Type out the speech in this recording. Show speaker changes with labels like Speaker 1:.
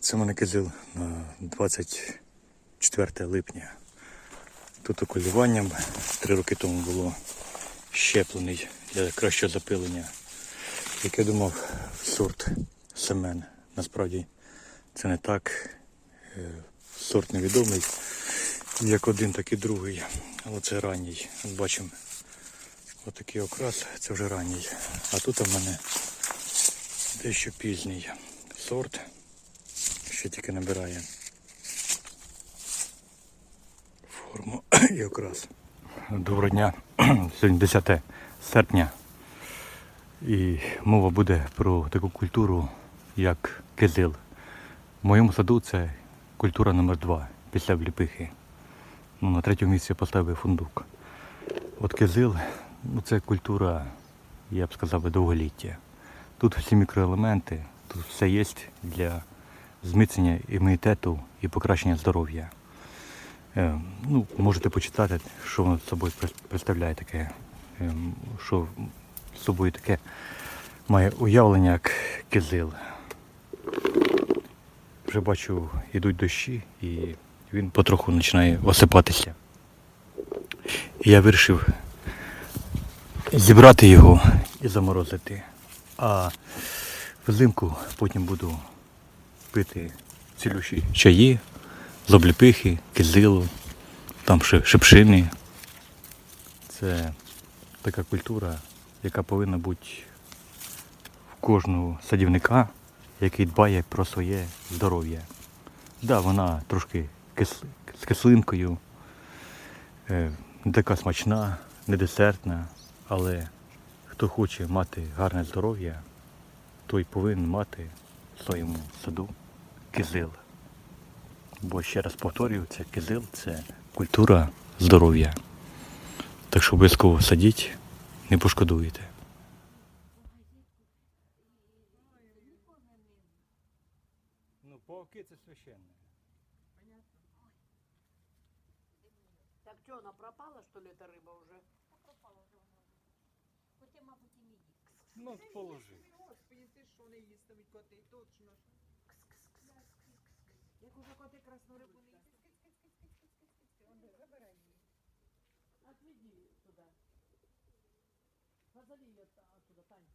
Speaker 1: Це мене кизил на 24 липня. Тут околюванням три роки тому було щеплений для кращого запилення. Як я думав, сорт семен. Насправді це не так. Е, Сорт невідомий. Як один, так і другий. Але це ранній. От бачимо, отакий окрас, це вже ранній. А тут у мене дещо пізній сорт. Ще тільки набирає форму і окрас. Доброго дня. Сьогодні 10 серпня. І мова буде про таку культуру, як кизил. В моєму саду це культура номер 2 після вліпихи. Ну, на третьому місці поставив фундук. От кизил, ну це культура, я б сказав, довголіття. Тут всі мікроелементи, тут все є для зміцнення імунітету і покращення здоров'я. Е, ну, можете почитати, що воно собою представляє таке, е, що собою таке має уявлення як кизил. Вже бачу, йдуть дощі і він потроху починає осипатися. І я вирішив зібрати його і заморозити. А взимку потім буду пити цілющі чаї з обліпихи, кизилу, там шипшини. Це така культура, яка повинна бути в кожного садівника, який дбає про своє здоров'я. Да, вона трошки з кислинкою, е, не така смачна, не десертна, але хто хоче мати гарне здоров'я, той повинен мати в своєму саду кизил. Бо ще раз повторюю, це кизил це культура здоров'я. Так що обов'язково садіть, не пошкодуєте. Ну, пауки це священне.
Speaker 2: Так что, она пропала, что ли, эта рыба уже?
Speaker 1: Ну, положи.
Speaker 2: Господи, ти що не їстимуть коти, точно. Як уже коти красну рибу не їсть. Он забирай її. Отведи туди. Позови її оттуда, Тань.